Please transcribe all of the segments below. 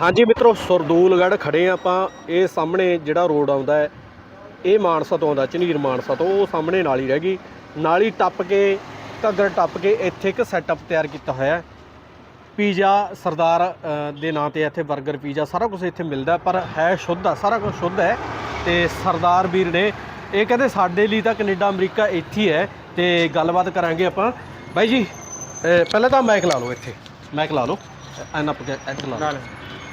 ਹਾਂਜੀ ਮਿੱਤਰੋ, ਸਰਦੂਲਗੜ੍ਹ ਖੜੇ ਆ ਆਪਾਂ। ਇਹ ਸਾਹਮਣੇ ਜਿਹੜਾ ਰੋਡ ਆਉਂਦਾ ਹੈ, ਇਹ ਮਾਨਸਾ ਤੋਂ ਆਉਂਦਾ, ਝਨੀਰ ਮਾਨਸਾ ਤੋਂ, ਉਹ ਸਾਹਮਣੇ ਨਾਲੀ ਰਹਿ ਗਈ। ਨਾਲੀ ਟੱਪ ਕੇ, ਘੱਗਰ ਟੱਪ ਕੇ ਇੱਥੇ ਇੱਕ ਸੈਟਅਪ ਤਿਆਰ ਕੀਤਾ ਹੋਇਆ ਹੈ। ਪੀਜ਼ਾ ਸਰਦਾਰ ਦੇ ਨਾਂ ਤੇ ਇੱਥੇ 버ਗਰ ਪੀਜ਼ਾ ਸਾਰਾ ਕੁਝ ਇੱਥੇ ਮਿਲਦਾ ਪਰ ਹੈ ਸ਼ੁੱਧ ਆ, ਸਾਰਾ ਕੁਝ ਸ਼ੁੱਧ ਹੈ। ਤੇ ਸਰਦਾਰ ਵੀਰ ਨੇ, ਇਹ ਕਹਿੰਦੇ ਸਾਡੇ ਲਈ ਤਾਂ ਕੈਨੇਡਾ, ਅਮਰੀਕਾ ਇੱਥੇ ਹੀ ਹੈ। ਤੇ ਗੱਲਬਾਤ ਕਰਾਂਗੇ ਆਪਾਂ। ਬਾਈ ਜੀ ਪਹਿਲਾਂ ਤਾਂ ਮਾਈਕ ਲਾ ਲਓ ਇੱਥੇ। ਮਾਈਕ ਲਾ ਲਓ। ਐਨ ਅਪ ਇੱਥੇ ਲਾ ਲਓ।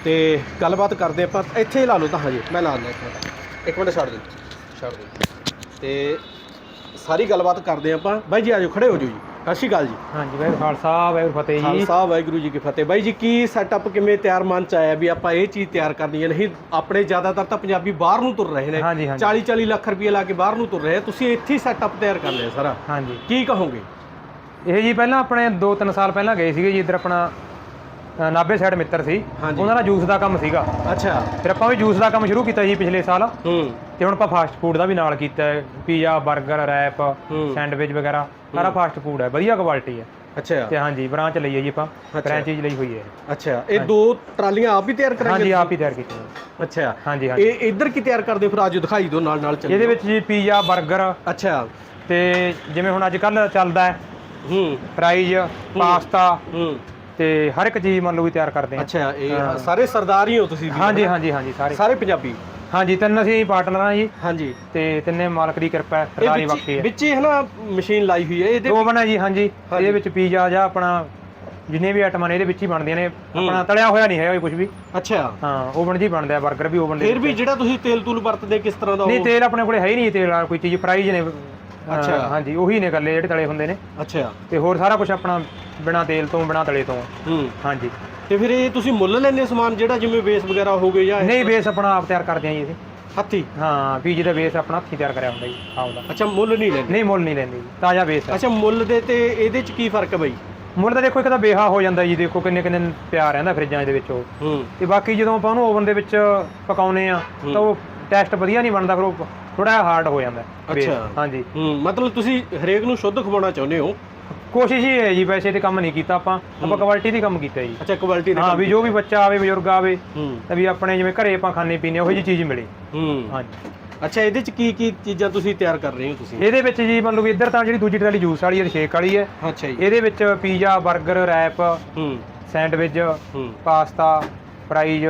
ਤੇ ਗੱਲਬਾਤ ਕਰਦੇ ਆਪਾਂ। ਇੱਥੇ ਹੀ ਲਾ ਲਓ ਤਾਂ ਹਜੇ। ਮੈਂ ਲਾ ਦਿੰਦਾ ਇੱਕ ਮਿੰਟ ਇੱਕ ਮਿੰਟ ਛੱਡ ਦੇ। ਛੱਡ ਦੇ। ਤੇ ਸਾਰੀ ਗੱਲਬਾਤ ਕਰਦੇ ਆਪਾਂ। ਬਾਈ ਜੀ ਆਜੋ ਖੜੇ ਹੋ ਜਾਓ ਜੀ। ਸਤਿ ਸ਼੍ਰੀ ਅਕਾਲ ਜੀ। ਹਾਂਜੀ ਵਾਹਿਗੁਰੂ ਖਾਲਸਾ ਵਾਹਿਗੁਰੂ ਫਤਿਹ ਜੀ। ਖਾਲਸਾ ਵਾਹਿਗੁਰੂ ਜੀ ਕੀ ਫਤਿਹ। ਬਾਈ ਜੀ ਕੀ ਸੈਟਅਪ ਕਿਵੇਂ ਤਿਆਰ ਮਨ ਚ ਆਇਆ ਵੀ ਆਪਾਂ ਇਹ ਚੀਜ਼ ਤਿਆਰ ਕਰਨੀ ਹੈ? ਨਹੀਂ ਆਪਣੇ ਜ਼ਿਆਦਾਤਰ ਤਾਂ ਪੰਜਾਬੀ ਬਾਹਰ ਨੂੰ ਤੁਰ ਰਹੇ ਨੇ। ਹਾਂਜੀ, ਹਾਂਜੀ। 40 40 ਲੱਖ ਰੁਪਏ ਲਾ ਕੇ ਬਾਹਰ ਨੂੰ ਤੁਰ ਰਹੇ। ਤੁਸੀਂ ਇੱਥੇ ਹੀ ਸੈਟਅਪ ਤਿਆਰ ਕਰ ਲਿਆ ਸਾਰਾ। ਹਾਂਜੀ। ਕੀ ਕਹੋਗੇ? ਇਹ ਜੀ ਪਹਿਲਾਂ ਆਪਣੇ 2-3 ਸਾਲ ਪਹਿਲਾਂ ਗਏ ਸੀਗੇ ਜੀ ਇੱਧਰ ਆਪਣਾ ਨਾਭੇ ਸਾਈਡ ਮਿੱਤਰ ਸੀ। ਉਹਨਾਂ ਦਾ ਜੂਸ ਦਾ ਕੰਮ ਸੀਗਾ। ਅੱਛਾ। ਫਿਰ ਆਪਾਂ ਵੀ ਜੂਸ ਦਾ ਕੰਮ ਸ਼ੁਰੂ ਕੀਤਾ ਜੀ ਪਿਛਲੇ ਸਾਲ। ਹੂੰ। ਤੇ ਹੁਣ ਆਪਾਂ ਫਾਸਟ ਫੂਡ ਦਾ ਵੀ ਨਾਲ ਕੀਤਾ ਹੈ। ਪੀਜ਼ਾ 버ਗਰ ਰੈਪ। ਸੈਂਡਵਿਚ ਵਗੈਰਾ ਸਾਰਾ ਫਾਸਟ ਫੂਡ ਹੈ। ਵਧੀਆ ਕੁਆਲਿਟੀ ਹੈ। ਅੱਛਾ। ਤੇ ਹਾਂਜੀ ਬ੍ਰਾਂਚ ਲਈ ਹੈ ਜੀ ਆਪਾਂ। ਫਰੈਂਚਾਈਜ਼ ਲਈ ਹੋਈ ਹੈ। ਅੱਛਾ। ਇਹ ਦੋ ਟਰਾਲੀਆਂ ਆਪ ਹੀ ਤਿਆਰ ਕਰਾਂਗੇ ਹਾਂਜੀ ਆਪ ਹੀ ਤਿਆਰ ਕੀਤੀ ਹੈ ਅੱਛਾ। ਹਾਂਜੀ ਹਾਂਜੀ। ਇਹ ਇੱਧਰ ਕੀ ਤਿਆਰ ਕਰਦੇ? ਫਿਰ ਆਜੋ ਦਿਖਾਈ ਦਿਓ ਨਾਲ ਨਾਲ ਚੱਲ ਇਹਦੇ ਵਿੱਚ ਜੀ ਪੀਜ਼ਾ 버ਗਰ ਅੱਛਾ। ਤੇ ਜਿਵੇਂ ਹੁਣ ਅੱਜ ਕੱਲ ਚੱਲਦਾ ਹੈ। ਹੂੰ। ਫਰਾਈਜ਼ ਪਾਸਤਾ ਹੂੰ। ਤੇ ਹਰ ਇੱਕ ਚੀਜ਼ ਮੰਨ ਲਓ ਵੀ ਤਿਆਰ ਕਰਦੇ ਹਾਂ। ਅੱਛਾ ਇਹ ਸਾਰੇ ਸਰਦਾਰ ਹੀ ਹੋ ਤੁਸੀਂ ਵੀ? ਹਾਂਜੀ ਹਾਂਜੀ ਹਾਂਜੀ ਸਾਰੇ। ਸਾਰੇ ਪੰਜਾਬੀ? ਹਾਂਜੀ ਤਿੰਨ ਅਸੀਂ ਪਾਰਟਨਰ ਹਾਂ ਜੀ। ਹਾਂਜੀ। ਤੇ ਤਿੰਨੇ ਮਾਲਕ ਦੀ ਕਿਰਪਾ ਹੈ ਇਹ ਸਰਕਾਰੀ ਵਿੱਚ ਹੈ। ਵਿੱਚ ਹੀ ਹੈ ਨਾ ਮਸ਼ੀਨ ਲਾਈ ਹੋਈ ਹੈ ਇਹਦੇ ਦੋ ਬਣਾ ਜੀ ਹਾਂਜੀ। ਇਹਦੇ ਵਿੱਚ ਪੀਜ਼ਾ ਜਾਂ ਆਪਣਾ ਜਿੰਨੇ ਵੀ ਆਈਟਮਾਂ ਨੇ ਇਹਦੇ ਵਿੱਚ ਹੀ ਬਣਦੀਆਂ ਨੇ। ਆਪਣਾ ਤਲਿਆ ਹੋਇਆ ਨਹੀਂ ਹੈਗਾ ਕੁਝ ਵੀ। ਅੱਛਾ। ਹਾਂ ਓਵਨ 'ਚ ਹੀ ਬਣਦਾ 버ਗਰ ਵੀ ਓਵਨ ਦੇ ਫਿਰ ਵੀ ਜਿਹੜਾ ਤੁਸੀਂ ਤੇਲ ਤੂਲ ਵਰਤਦੇ ਕਿਸ ਤਰ੍ਹਾਂ ਦਾ ਨਹੀਂ ਉਹ? ਤੇਲ ਆਪਣੇ ਕੋਲੇ ਹੈ ਹੀ ਨਹੀਂ ਤੇਲ ਵਾਲਾ ਕੋਈ ਚੀਜ਼ ਫਰਾਈਜ਼ ਨੇ। ਅੱਛਾ। ਹਾਂਜੀ ਉਹੀ ਨੇ ਗੱਲੇ ਜਿਹੜੇ ਤਲੇ ਹੁੰਦੇ ਨੇ। ਅੱਛਾ। ਤੇ ਹੋਰ ਸਾਰਾ ਕੁਝ ਆਪਣਾ ਬਿਨਾ ਤੇਲ ਤੋਂ ਬਿਨਾ ਤਲੇ ਤੋਂ। ਹੂੰ। ਹਾਂਜੀ। ਤੇ ਫਿਰ ਇਹ ਤੁਸੀਂ ਮੁੱਲ ਲੈਂਦੇ ਸਮਾਨ ਜਿਹੜਾ ਜਿਵੇਂ ਬੇਸ ਵਗੈਰਾ ਹੋ ਗਏ ਜਾਂ ਨਹੀਂ ਬੇਸ ਆਪਣਾ ਆਪ ਤਿਆਰ ਕਰਦੇ ਹਾਂ ਜੀ ਅਸੀਂ। ਹੱਥੀ? ਹਾਂ ਪੀਜ਼ੇ ਦਾ ਬੇਸ ਆਪਣਾ ਹੱਥੀਂ ਤਿਆਰ ਕਰਿਆ ਹੁੰਦਾ ਜੀ ਆਪਦਾ ਅੱਛਾ ਮੁੱਲ ਨਹੀਂ ਲੈਂਦੇ? ਨਹੀਂ ਮੁੱਲ ਨਹੀਂ ਲੈਂਦੇ ਜੀ ਤਾਜ਼ਾ ਬੇਸ ਹੈ ਅੱਛਾ ਮੁੱਲ ਦੇ ਤੇ ਇਹਦੇ ਚ ਕੀ ਫ਼ਰਕ ਹੈ ਬਾਈ? ਮੁੱਲ ਤਾਂ ਦੇਖੋ ਇੱਕ ਤਾਂ ਬੇਹਾ ਹੋ ਜਾਂਦਾ ਜੀ ਦੇਖੋ ਕਿੰਨੇ ਕਿੰਨੇ ਪਿਆ ਰਹਿੰਦਾ ਫਰਿੱਜਾਂ ਦੇ ਵਿੱਚ ਉਹ। ਹੂੰ। ਤੇ ਬਾਕੀ ਜਦੋਂ ਆਪਾਂ ਉਹਨੂੰ ਓਵਨ ਦੇ ਵਿੱਚ ਪਕਾਉਨੇ ਆ ਤਾਂ ਉਹ ਟੈਸਟ ਵਧੀਆ ਨਹੀਂ ਬਣਦਾ ਫਿਰ ਉਹ ਥੋੜਾ ਹਾਰਡ ਹੋ ਜਾਂਦਾ base। ਅੱਛਾ। ਹਾਂਜੀ। ਹੂੰ ਮਤਲਬ ਤੁਸੀਂ ਹਰੇਕ ਨੂੰ ਸ਼ੁੱਧ ਖਵਾਉਣਾ ਚਾਹੁੰਦੇ ਹੋ? ਕੋਸ਼ਿਸ਼ ਹੀ ਹੈ ਜੀ ਵੈਸੇ ਤੇ ਕੰਮ ਨਹੀਂ ਕੀਤਾ ਆਪਾਂ। ਆਪਾਂ ਕੁਆਲਿਟੀ ਦੀ ਕੰਮ ਕੀਤਾ ਜੀ। ਅੱਛਾ ਕੁਆਲਿਟੀ ਦੇ ਹਾਂ ਵੀ ਜੋ ਵੀ ਬੱਚਾ ਆਵੇ ਬਜ਼ੁਰਗ ਆਵੇ ਹੂੰ। ਤਾਂ ਵੀ ਆਪਣੇ ਜਿਵੇਂ ਘਰੇ ਆਪਾਂ ਖਾਣੇ ਪੀਣੇ ਉਹੀ ਜੀ ਚੀਜ਼ ਮਿਲੇ। ਹੂੰ। ਹਾਂਜੀ। ਅੱਛਾ ਇਹਦੇ ਚ ਕੀ ਕੀ ਚੀਜ਼ਾਂ ਤੁਸੀਂ ਤਿਆਰ ਕਰ ਰਹੇ ਹੋ ਤੁਸੀਂ? ਇਹਦੇ ਵਿੱਚ ਜੀ ਮੰਨ ਲਓ ਵੀ ਇੱਧਰ ਤਾਂ ਜਿਹੜੀ ਦੂਜੀ ਟਰਾਲੀ ਜੂਸ ਵਾਲੀ ਹੈ ਸ਼ੇਕ ਵਾਲੀ ਹੈ। ਅੱਛਾ ਜੀ। ਇਹਦੇ ਵਿੱਚ ਪੀਜ਼ਾ 버ਗਰ ਰੈਪ ਹੂੰ। ਸੈਂਡਵਿਚ ਹੂੰ। ਪਾਸਤਾ ਫਰਾਈਜ਼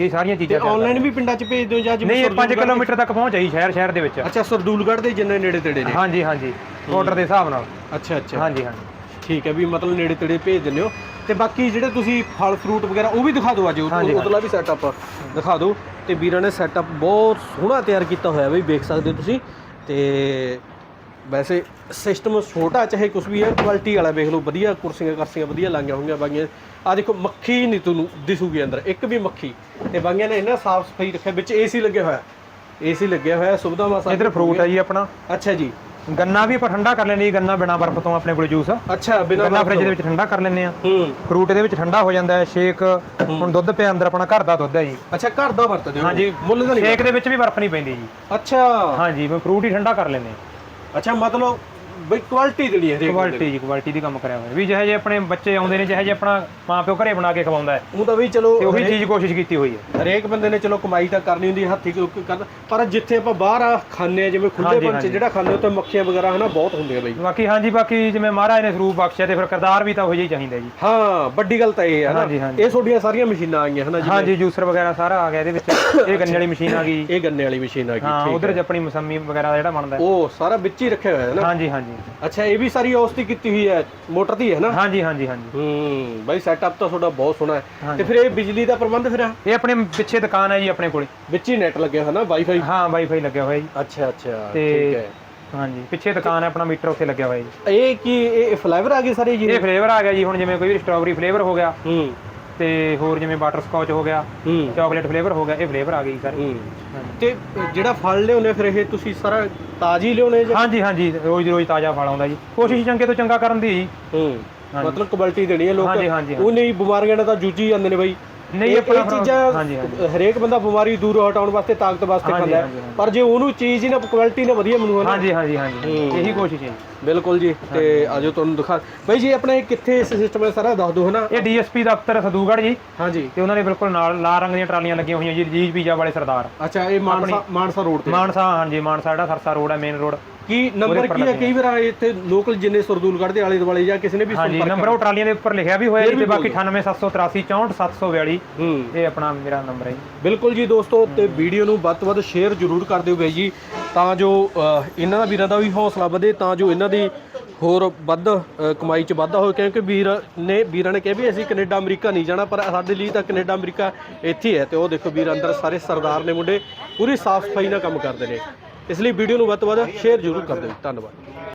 ਇਹ ਸਾਰੀਆਂ ਤੇ ਚੀਜ਼ਾਂ ਆਨਲਾਈਨ ਵੀ ਪਿੰਡਾਂ ਚ ਭੇਜ ਦਿਓ ਜਾਂ ਜਿਵੇਂ ਨਹੀਂ ਇਹ 5 ਸਰਦੂਲਗੜ੍ਹ ਕਿਲੋਮੀਟਰ ਤੱਕ ਪਹੁੰਚ ਆਈ ਸ਼ਹਿਰ ਸ਼ਹਿਰ ਦੇ ਵਿੱਚ। ਅੱਛਾ ਸਰਦੂਲਗੜ੍ਹ ਦੇ ਜਿੰਨੇ ਨੇੜੇ ਤੇੜੇ ਨੇ। ਹਾਂਜੀ ਹਾਂਜੀ। ਆਰਡਰ ਦੇ ਹਿਸਾਬ ਨਾਲ। ਅੱਛਾ ਅੱਛਾ। ਹਾਂਜੀ ਹਾਂਜੀ। ਠੀਕ ਹੈ ਵੀ ਮਤਲਬ ਨੇੜੇ ਤੇੜੇ ਭੇਜ ਦਿੰਦੇ ਹੋ। ਤੇ ਬਾਕੀ ਜਿਹੜੇ ਤੁਸੀਂ ਫਲ ਫਰੂਟ ਵਗੈਰਾ ਉਹ ਵੀ ਦਿਖਾ ਦਿਓ ਅੱਜ। ਉਹ- ਹਾਂਜੀ, ਉਤਲਾ ਵੀ ਸੈਟਅਪ ਦਿਖਾ ਦਿਓ। ਤੇ ਵੀਰਾਂ ਨੇ ਸੈਟਅਪ ਬਹੁਤ ਸੋਹਣਾ ਤਿਆਰ ਕੀਤਾ ਹੋਇਆ ਬਈ ਵੇਖ ਸਕਦੇ ਹੋ ਤੁਸੀਂ। ਤੇ ਵੈਸੇ ਸਿਸਟਮ ਛੋਟਾ ਚਾਹੇ ਕੁਝ ਵੀ ਹੈ ਕੁਆਲਿਟੀ ਵਾਲਾ ਵੇਖ ਲਓ ਵਧੀਆ ਕੁਰਸੀਆਂ ਕਰਸੀਆਂ ਵਧੀਆ ਲਾਈਆਂ ਹੋਈਆਂ ਬਾਗੀਆਂ ਆ ਦੇਖੋ ਮੱਖੀ ਨਹੀਂ ਤੁਹਾਨੂੰ ਦਿਸੂਗੀ ਅੰਦਰ ਇੱਕ ਵੀ ਮੱਖੀ। ਤੇ ਬਾਗੀਆਂ ਨੇ ਇਹਨਾਂ ਸਾਫ਼ ਸਫ਼ਾਈ ਰੱਖਿਆ ਵਿੱਚ ਏਸੀ ਲੱਗਿਆ ਹੋਇਆ। ਏਸੀ ਲੱਗਿਆ ਹੋਇਆ ਸੁਵਿਧਾ ਮਾਸਾ ਇਧਰ ਫਰੂਟ ਹੈ ਜੀ ਆਪਣਾ। ਅੱਛਾ ਜੀ। ਗੰਨਾ ਵੀ ਆਪਾਂ ਠੰਡਾ ਕਰ ਲੈਂਦੇ ਜੀ ਗੰਨਾ ਬਿਨਾ ਬਰਫ਼ ਤੋਂ ਆਪਣੇ ਕੋਲ ਜੂਸ ਅੱਛਾ ਬਿਨਾਂ ਗੰਨਾ ਫ੍ਰਿਜ ਦੇ ਵਿੱਚ ਠੰਡਾ ਕਰ ਲੈਂਦੇ ਆ ਹੂੰ। ਫਰੂਟ ਇਹਦੇ ਵਿੱਚ ਠੰਡਾ ਹੋ ਜਾਂਦਾ ਹੈ ਸ਼ੇਕ ਹੁਣ ਦੁੱਧ ਪਿਆ ਅੰਦਰ ਆਪਣਾ ਘਰ ਦਾ ਦੁੱਧ ਹੈ ਜੀ। ਅੱਛਾ ਘਰ ਦਾ ਵਰਤਦੇ ਹੋ? ਹਾਂਜੀ। ਮੁੱਲ ਦਾ ਨਹੀਂ ਸ਼ੇਕ ਦੇ ਵਿੱਚ ਵੀ ਬਰਫ਼ ਨਹੀਂ ਪੈਂਦੀ ਜੀ। ਅੱਛਾ। ਹਾਂਜੀ ਮੈਂ ਫਰੂਟ ਹੀ ਠੰਡਾ ਕਰ ਲੈਂਦੇ ਆ ਅੱਛਾ ਮਤਲਬ ਬਈ ਕੁਆਲਿਟੀ ਜਿਹੜੀ ਹੈ ਹਰੇਕ ਬੰਦੇ ਕੁਆਲਿਟੀ ਜੀ ਕੁਆਲਿਟੀ ਦੀ ਕੰਮ ਕਰਿਆ ਹੋਇਆ। ਵੀ ਜਿਹੇ ਜਿਹੇ ਆਪਣੇ ਬੱਚੇ ਆਉਂਦੇ ਨੇ ਜਿਹੇ ਜਿਹੇ ਆਪਣਾ ਮਾਂ ਪਿਓ ਘਰੇ ਬਣਾ ਕੇ ਖਵਾਉਂਦਾ ਹੈ। ਨੂੰ। ਉਹ ਤਾਂ ਵੀ ਚਲੋ ਤੇ ਉਹੀ ਚੀਜ਼ ਕੋਸ਼ਿਸ਼ ਕੀਤੀ ਹੋਈ ਹੈ। ਹਰੇਕ ਬੰਦੇ ਨੇ ਚਲੋ ਕਮਾਈ ਤਾਂ ਕਰਨੀ ਹੁੰਦੀ ਹੈ, ਹੱਥੀ ਪਰ ਜਿੱਥੇ ਆਪਾਂ ਬਾਹਰ ਆ ਖਾਂਦੇ ਜਿਵੇਂ ਖੁੱਲੇ ਹਾਂਜੀ, ਪੰਚ ਹਾਂਜੀ। ਜਿਹੜਾ ਖਾਂਦੇ ਉੱਥੇ ਮੱਖੀਆਂ ਵਗੈਰਾ ਹਨਾ ਬਹੁਤ ਹੁੰਦੀਆਂ ਬਈ। ਬਾਕੀ ਹਾਂਜੀ ਬਾਕੀ ਜਿਵੇਂ ਮਹਾਰਾਜ ਨੇ ਸਰੂਪ ਬਖਸ਼ਿਆ ਤੇ ਫਿਰ ਕਰਦਾਰ ਵੀ ਤਾਂ ਉਹੋ ਜਿਹਾ ਹੀ ਚਾਹੀਦਾ ਜੀ। ਹਾਂ ਵੱਡੀ ਗੱਲ ਤਾਂ ਇਹ ਹੈ ਨਾ ਹਾਂਜੀ, ਹਾਂਜੀ। ਇਹ ਤੁਹਾਡੀਆਂ ਸਾਰੀਆਂ ਮਸ਼ੀਨਾਂ ਆਈਆਂ ਹਨਾ ਜੀ ਹਾਂਜੀ ਜੂਸਰ ਵਗੈਰਾ ਸਾਰਾ ਆ ਗਿਆ ਇਹਦੇ ਵਿੱਚ। ਇਹ ਗੰਨੇ ਵਾਲੀ ਮਸ਼ੀਨ ਆ ਗਈ। ਇਹ ਗੰਨੇ ਵਾਲੀ ਮਸ਼ੀਨ ਆ ਗਈ ਹਾਂ ਠੀਕ ਉਧਰ ਚ ਆਪਣੀ ਮਸੰਮੀ ਵਗੈਰਾ ਜਿਹੜਾ ਬਣਦਾ ਹੈ। ਉਹ ਸਾਰਾ ਵਿੱਚ ਹੀ ਰੱਖਿਆ ਹੋਇਆ ਹੈ ਨਾ। ਹਾਂਜੀ ਹਾਂਜੀ। ਅੱਛਾ ਇਹ ਵੀ ਸਾਰੀ ਉਸ ਦੀ ਕੀਤੀ ਹੋਈ ਹੈ ਮੋਟਰ ਦੀ ਹੈ ਨਾ? ਹਾਂਜੀ ਹਾਂਜੀ ਹਾਂਜੀ। ਹੂੰ ਬਾਈ ਸੈਟਅਪ ਤਾਂ ਤੁਹਾਡਾ ਬਹੁਤ ਸੋਹਣਾ ਹੈ। ਤੇ। ਫਿਰ ਇਹ ਬਿਜਲੀ ਦਾ ਪ੍ਰਬੰਧ ਫਿਰ ਇਹ ਆਪਣੇ ਪਿੱਛੇ ਦੁਕਾਨ ਹੈ ਜੀ ਆਪਣੇ ਕੋਲੇ। ਵਿੱਚ ਹੀ ਨੈਟ ਲੱਗਿਆ ਹੋਇਆ ਨਾ ਵਾਈਫਾਈ ਹਾਂ ਵਾਈਫਾਈ ਲੱਗਿਆ ਹੋਇਆ ਜੀ। ਅੱਛਾ ਅੱਛਾ ਠੀਕ ਹੈ। ਹਾਂਜੀ ਪਿੱਛੇ ਦੁਕਾਨ ਹੈ ਆਪਣਾ ਮੀਟਰ ਉੱਥੇ ਲੱਗਿਆ ਹੋਇਆ ਜੀ। ਇਹ ਕੀ ਇਹ ਫਲੇਵਰ ਆ ਗਏ ਸਾਰੇ ਜੀ ਇਹ ਫਲੇਵਰ ਆ ਗਿਆ ਜੀ ਹੁਣ ਜਿਵੇਂ ਕੋਈ ਵੀ ਸਟ੍ਰਾਬੇਰੀ ਫਲੇਵਰ ਹੋ ਗਿਆ ਹੂੰ। ਤੇ ਹੋਰ ਜਿਵੇਂ ਬਟਰ ਸਕੌਚ ਹੋ ਗਿਆ ਹੂੰ। ਚਾਕਲੇਟ ਫਲੇਵਰ ਹੋ ਗਿਆ ਇਹ ਫਲੇਵਰ ਆ ਗਈ ਸਾਰੇ ਹੂੰ। ਤੇ ਜਿਹੜਾ ਫਲ ਲਿਆਉਨੇ ਫਿਰ ਇਹ ਤੁਸੀਂ ਸਾਰਾ ਤਾਜ਼ੀ ਲਿਆਉਨੇ ਜਾਂ? ਹਾਂਜੀ ਹਾਂਜੀ ਰੋਜ਼ ਦੀ ਰੋਜ਼ ਤਾਜ਼ਾ ਫਲ ਆਉਂਦਾ ਜੀ। ਕੋਸ਼ਿਸ਼ ਚੰਗੇ ਤੋਂ ਚੰਗਾ ਕਰਨ ਦੀ ਜੀ। ਹੂੰ। ਮਤਲਬ ਕੁਆਲਿਟੀ ਦੇਣੀ ਹੈ ਲੋਕ ਉਹ ਨਹੀਂ ਬਿਮਾਰੀਆਂ ਨਾਲ ਤਾਂ ਜੂਝੀ ਜਾਂਦੇ ਨੇ ਬਾਈ। ਨਹੀਂ, ਇਹ- ਚੀਜ਼ਾਂ। ਹਰੇਕ ਬੰਦਾ ਬਿਮਾਰੀ ਦੂਰ ਹਟਾਉਣ ਵਾਸਤੇ ਤਾਕਤ ਵਾਸਤੇ ਖਾਂਦਾ। ਪਰ ਜੇ ਉਹਨੂੰ ਚੀਜ਼ ਹੀ ਨਾ ਕੁਆਲਿਟੀ ਨਾ ਵਧੀਆ ਮਿਲੂ ਹਾਂਜੀ ਹਾਂਜੀ ਹਾਂਜੀ। ਇਹੀ ਕੋਸ਼ਿਸ਼ ਹੈ ਬਿਲਕੁਲ ਜੀ ਤੇ ਆਜੋ ਤੁਹਾਨੂੰ ਦਿਖਾ ਬਈ ਜੀ ਆਪਣਾ ਇਹ ਕਿੱਥੇ ਸਿਸਟਮ ਹੈ ਸਾਰਾ? ਦੱਸ ਦਿਓ ਹਨਾ। ਇਹ ਡੀਐਸਪੀ ਦਫ਼ਤਰ ਸਦੂਗੜ੍ਹ ਜੀ। ਹਾਂਜੀ। ਤੇ ਉਹਨਾਂ ਦੇ ਬਿਲਕੁਲ ਨਾਲ ਲਾਲ ਰੰਗ ਦੀਆਂ ਟਰਾਲੀਆਂ ਲੱਗੀਆਂ ਹੋਈਆਂ ਜੀ ਜੀਜ ਪੀਜਾ ਵਾਲੇ ਸਰਦਾਰ। ਅੱਛਾ ਇਹ ਮਾਨਸਾ ਮਾਨਸਾ ਰੋਡ ਤੇ। ਮਾਨਸਾ ਹਾਂਜੀ ਮਾਨਸਾ ਜਿਹੜਾ ਸਰਸਾ ਰੋਡ ਹੈ ਮੇਨ ਰੋਡ। ਕੀ ਨੰਬਰ ਕੀ ਹੈ? ਕਈ ਵਾਰ ਇੱਥੇ ਲੋਕਲ ਜਿੰਨੇ ਸਰਦੂਲਗੜ੍ਹ ਦੇ ਆਲੇ ਦੁਆਲੇ ਜਾਂ ਕਿਸੇ ਨੇ ਵੀ ਹਾਂਜੀ ਸੰਪਰਕ ਨੰਬਰ ਉਹ ਟਰਾਲੀਆਂ ਦੇ ਉੱਪਰ ਲਿਖਿਆ ਵੀ ਹੋਇਆ ਤੇ ਬਾਕੀ ਬੋਲ 98783 64742 ਹੂੰ। ਇਹ ਆਪਣਾ ਮੇਰਾ ਨੰਬਰ ਹੈ ਬਿਲਕੁਲ ਜੀ ਦੋਸਤੋ ਤੇ ਵੀਡੀਓ ਨੂੰ ਵੱਧ ਤੋਂ ਵੱਧ ਸ਼ੇਅਰ ਜ਼ਰੂਰ ਕਰ ਦਿਓ ਬਾਈ ਜੀ। ਤਾਂ ਜੋ ਇਹਨਾਂ ਦਾ ਵੀਰਾਂ ਦਾ ਵੀ ਹੌਸਲਾ ਵਧੇ, ਤਾਂ ਜੋ ਇਹਨਾਂ ਦੀ ਹੋਰ ਵੱਧ ਕਮਾਈ 'ਚ ਵਾਧਾ ਹੋਵੇ, ਕਿਉਂਕਿ ਵੀਰ ਨੇ, ਵੀਰਾਂ ਨੇ ਕਿਹਾ ਵੀ ਅਸੀਂ ਕੈਨੇਡਾ, ਅਮਰੀਕਾ ਨਹੀਂ ਜਾਣਾ, ਪਰ ਸਾਡੇ ਲਈ ਤਾਂ ਕੈਨੇਡਾ, ਅਮਰੀਕਾ ਇੱਥੇ ਹੈ ਤੇ ਉਹ ਦੇਖੋ ਵੀਰ ਅੰਦਰ ਸਾਰੇ ਸਰਦਾਰ ਨੇ ਮੁੰਡੇ ਪੂਰੀ ਸਾਫ਼ ਸਫ਼ਾਈ ਨਾਲ ਕੰਮ ਕਰਦੇ ਨੇ। ਇਸ ਲਈ ਵੀਡੀਓ ਨੂੰ ਵੱਧ ਤੋਂ ਵੱਧ ਸ਼ੇਅਰ ਜ਼ਰੂਰ ਕਰ ਦਿਓ। ਧੰਨਵਾਦ।